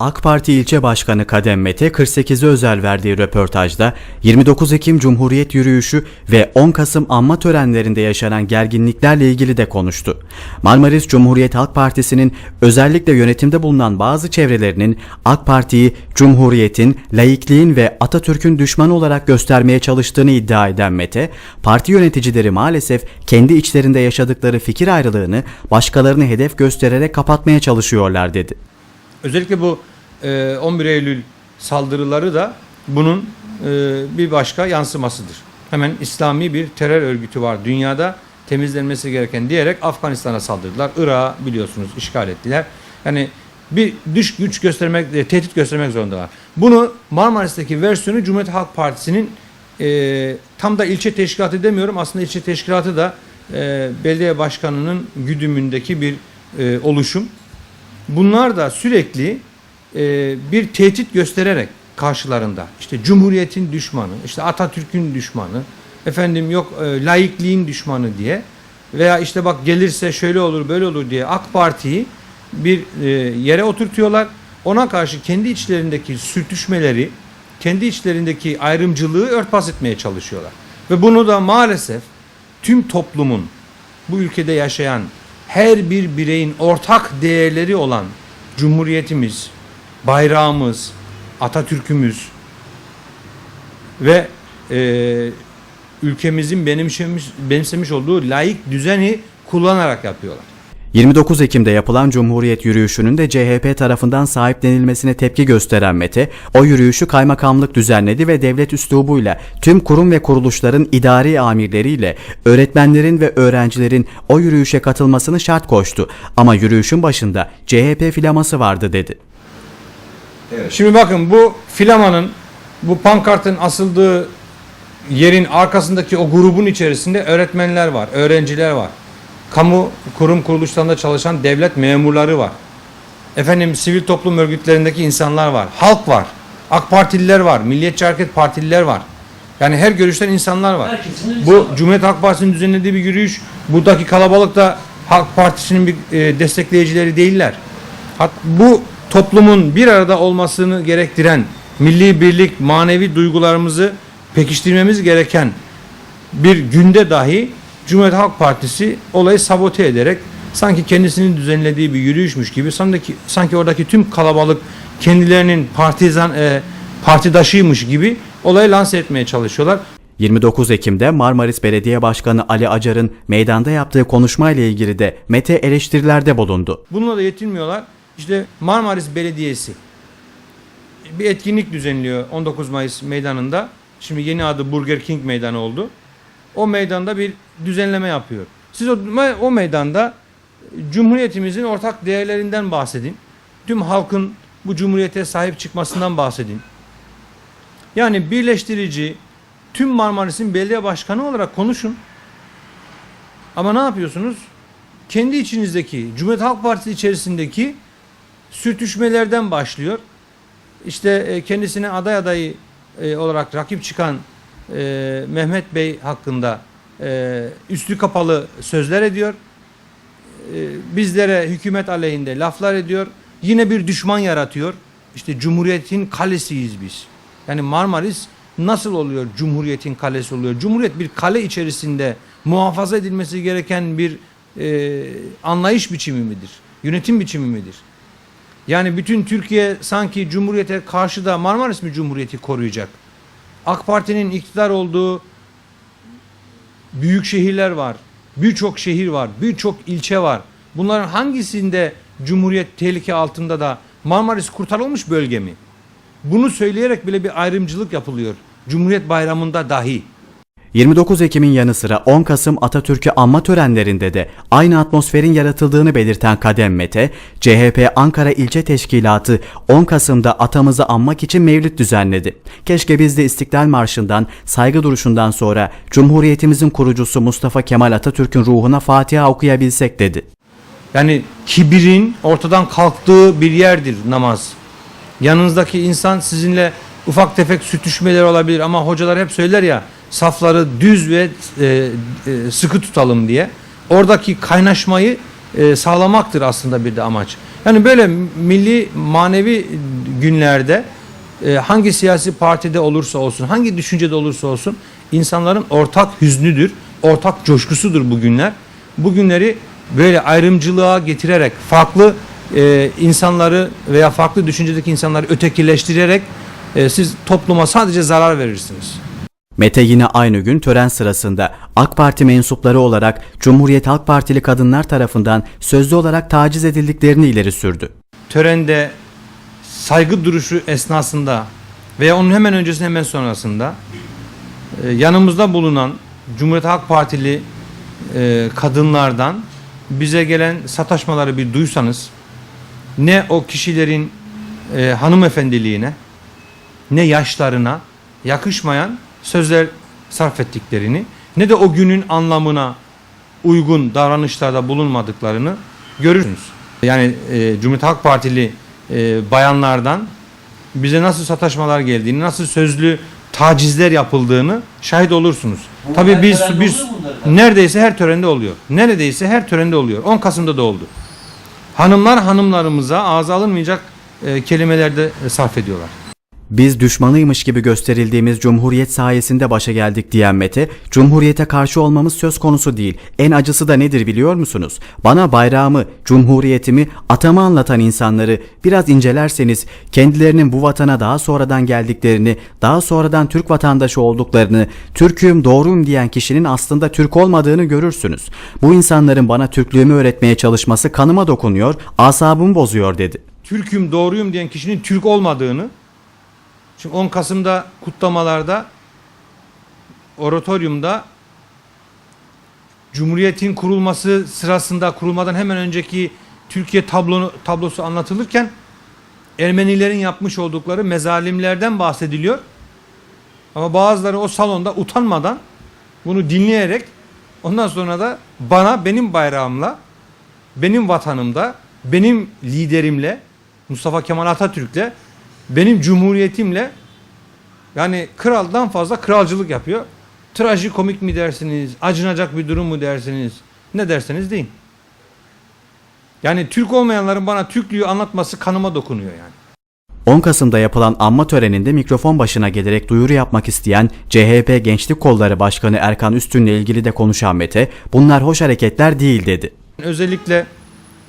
AK Parti ilçe başkanı Kadem Mete 48'e özel verdiği röportajda 29 Ekim Cumhuriyet Yürüyüşü ve 10 Kasım anma törenlerinde yaşanan gerginliklerle ilgili de konuştu. Marmaris Cumhuriyet Halk Partisi'nin özellikle yönetimde bulunan bazı çevrelerinin AK Parti'yi Cumhuriyet'in, laikliğin ve Atatürk'ün düşmanı olarak göstermeye çalıştığını iddia eden Mete, parti yöneticileri maalesef kendi içlerinde yaşadıkları fikir ayrılığını başkalarını hedef göstererek kapatmaya çalışıyorlar dedi. Özellikle bu e, 11 Eylül saldırıları da bunun e, bir başka yansımasıdır. Hemen İslami bir terör örgütü var dünyada temizlenmesi gereken diyerek Afganistan'a saldırdılar. Irak'ı biliyorsunuz işgal ettiler. Yani bir dış güç göstermek, e, tehdit göstermek zorundalar. Bunu Marmaris'teki versiyonu Cumhuriyet Halk Partisi'nin e, tam da ilçe teşkilatı demiyorum. Aslında ilçe teşkilatı da e, belediye başkanının güdümündeki bir e, oluşum. Bunlar da sürekli e, bir tehdit göstererek karşılarında işte Cumhuriyet'in düşmanı, işte Atatürk'ün düşmanı, efendim yok e, laikliğin düşmanı diye veya işte bak gelirse şöyle olur böyle olur diye AK Parti'yi bir e, yere oturtuyorlar. Ona karşı kendi içlerindeki sürtüşmeleri, kendi içlerindeki ayrımcılığı örtbas etmeye çalışıyorlar. Ve bunu da maalesef tüm toplumun bu ülkede yaşayan her bir bireyin ortak değerleri olan Cumhuriyetimiz, bayrağımız, Atatürk'ümüz ve e, ülkemizin benimsemiş, benimsemiş olduğu layık düzeni kullanarak yapıyorlar. 29 Ekim'de yapılan Cumhuriyet yürüyüşünün de CHP tarafından sahiplenilmesine tepki gösteren Mete, o yürüyüşü kaymakamlık düzenledi ve devlet üslubuyla tüm kurum ve kuruluşların idari amirleriyle öğretmenlerin ve öğrencilerin o yürüyüşe katılmasını şart koştu. Ama yürüyüşün başında CHP filaması vardı dedi. Şimdi bakın bu filamanın, bu pankartın asıldığı yerin arkasındaki o grubun içerisinde öğretmenler var, öğrenciler var. Kamu kurum kuruluşlarında çalışan devlet memurları var. Efendim sivil toplum örgütlerindeki insanlar var. Halk var. AK Partililer var. Milliyetçi Hareket Partililer var. Yani her görüşten insanlar var. Herkesin Bu Cumhuriyet Halk Partisi'nin düzenlediği bir yürüyüş. Buradaki kalabalık da Halk Partisi'nin bir e, destekleyicileri değiller. Hat, bu toplumun bir arada olmasını gerektiren milli birlik, manevi duygularımızı pekiştirmemiz gereken bir günde dahi Cumhuriyet Halk Partisi olayı sabote ederek sanki kendisinin düzenlediği bir yürüyüşmüş gibi sanki, sanki oradaki tüm kalabalık kendilerinin partizan e, partidaşıymış gibi olayı lanse etmeye çalışıyorlar. 29 Ekim'de Marmaris Belediye Başkanı Ali Acar'ın meydanda yaptığı konuşmayla ilgili de Mete eleştirilerde bulundu. Bununla da yetinmiyorlar. İşte Marmaris Belediyesi bir etkinlik düzenliyor 19 Mayıs meydanında. Şimdi yeni adı Burger King meydanı oldu. O meydanda bir düzenleme yapıyor. Siz o, o meydanda Cumhuriyetimizin ortak değerlerinden bahsedin. Tüm halkın bu cumhuriyete sahip çıkmasından bahsedin. Yani birleştirici tüm Marmaris'in belediye başkanı olarak konuşun. Ama ne yapıyorsunuz? Kendi içinizdeki Cumhuriyet Halk Partisi içerisindeki sürtüşmelerden başlıyor. İşte e, kendisine aday adayı e, olarak rakip çıkan e, Mehmet Bey hakkında üstü kapalı sözler ediyor. Bizlere hükümet aleyhinde laflar ediyor. Yine bir düşman yaratıyor. İşte Cumhuriyet'in kalesiyiz biz. Yani Marmaris nasıl oluyor Cumhuriyet'in kalesi oluyor? Cumhuriyet bir kale içerisinde muhafaza edilmesi gereken bir e, anlayış biçimi midir? Yönetim biçimi midir? Yani bütün Türkiye sanki Cumhuriyet'e karşı da Marmaris mi Cumhuriyet'i koruyacak? AK Parti'nin iktidar olduğu büyük şehirler var. Birçok şehir var. Birçok ilçe var. Bunların hangisinde Cumhuriyet tehlike altında da Marmaris kurtarılmış bölge mi? Bunu söyleyerek bile bir ayrımcılık yapılıyor. Cumhuriyet bayramında dahi. 29 Ekim'in yanı sıra 10 Kasım Atatürk'ü anma törenlerinde de aynı atmosferin yaratıldığını belirten Kadem Mete, CHP Ankara İlçe Teşkilatı 10 Kasım'da atamızı anmak için mevlüt düzenledi. Keşke biz de İstiklal Marşı'ndan, saygı duruşundan sonra Cumhuriyetimizin kurucusu Mustafa Kemal Atatürk'ün ruhuna Fatiha okuyabilsek dedi. Yani kibirin ortadan kalktığı bir yerdir namaz. Yanınızdaki insan sizinle ufak tefek sürtüşmeler olabilir ama hocalar hep söyler ya safları düz ve e, e, sıkı tutalım diye. Oradaki kaynaşmayı e, sağlamaktır aslında bir de amaç. Yani böyle milli manevi günlerde e, hangi siyasi partide olursa olsun, hangi düşüncede olursa olsun insanların ortak hüznüdür, ortak coşkusudur bu günler. Bu günleri böyle ayrımcılığa getirerek, farklı e, insanları veya farklı düşüncedeki insanları ötekileştirerek e, siz topluma sadece zarar verirsiniz. Mete yine aynı gün tören sırasında AK Parti mensupları olarak Cumhuriyet Halk Partili kadınlar tarafından sözlü olarak taciz edildiklerini ileri sürdü. törende saygı duruşu esnasında veya onun hemen öncesinde hemen sonrasında e, yanımızda bulunan Cumhuriyet Halk Partili e, kadınlardan bize gelen sataşmaları bir duysanız ne o kişilerin e, hanımefendiliğine ne yaşlarına yakışmayan sözler sarf ettiklerini ne de o günün anlamına uygun davranışlarda bulunmadıklarını görürsünüz. Yani e, Cumhuriyet Halk Partili e, bayanlardan bize nasıl sataşmalar geldiğini, nasıl sözlü tacizler yapıldığını şahit olursunuz. Bunlar Tabii biz biz neredeyse her törende oluyor. Neredeyse her törende oluyor. 10 Kasım'da da oldu. Hanımlar hanımlarımıza ağza alınmayacak e, kelimelerde e, sarf ediyorlar. Biz düşmanıymış gibi gösterildiğimiz Cumhuriyet sayesinde başa geldik diyen Mete, Cumhuriyete karşı olmamız söz konusu değil. En acısı da nedir biliyor musunuz? Bana bayrağımı, Cumhuriyetimi, atamı anlatan insanları biraz incelerseniz kendilerinin bu vatana daha sonradan geldiklerini, daha sonradan Türk vatandaşı olduklarını, Türk'üm doğruyum diyen kişinin aslında Türk olmadığını görürsünüz. Bu insanların bana Türklüğümü öğretmeye çalışması kanıma dokunuyor, asabımı bozuyor dedi. Türk'üm doğruyum diyen kişinin Türk olmadığını şimdi 10 Kasım'da kutlamalarda oratoryumda Cumhuriyet'in kurulması sırasında kurulmadan hemen önceki Türkiye tablonu, tablosu anlatılırken Ermenilerin yapmış oldukları mezalimlerden bahsediliyor. Ama bazıları o salonda utanmadan bunu dinleyerek ondan sonra da bana benim bayrağımla benim vatanımda, benim liderimle, Mustafa Kemal Atatürk'le, benim cumhuriyetimle yani kraldan fazla kralcılık yapıyor. Trajikomik mi dersiniz, acınacak bir durum mu dersiniz, ne derseniz deyin. Yani Türk olmayanların bana Türklüğü anlatması kanıma dokunuyor yani. 10 Kasım'da yapılan anma töreninde mikrofon başına gelerek duyuru yapmak isteyen CHP Gençlik Kolları Başkanı Erkan Üstün'le ilgili de konuşan Mete, bunlar hoş hareketler değil dedi. Özellikle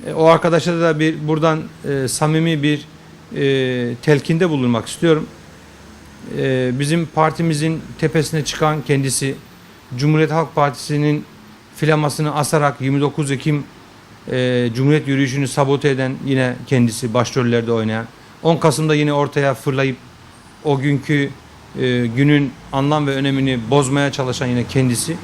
e, o arkadaşa da bir buradan e, samimi bir e, telkinde bulunmak istiyorum. E, bizim partimizin tepesine çıkan kendisi Cumhuriyet Halk Partisi'nin flamasını asarak 29 Ekim e, Cumhuriyet yürüyüşünü sabote eden yine kendisi başrollerde oynayan 10 Kasım'da yine ortaya fırlayıp o günkü e, günün anlam ve önemini bozmaya çalışan yine kendisi.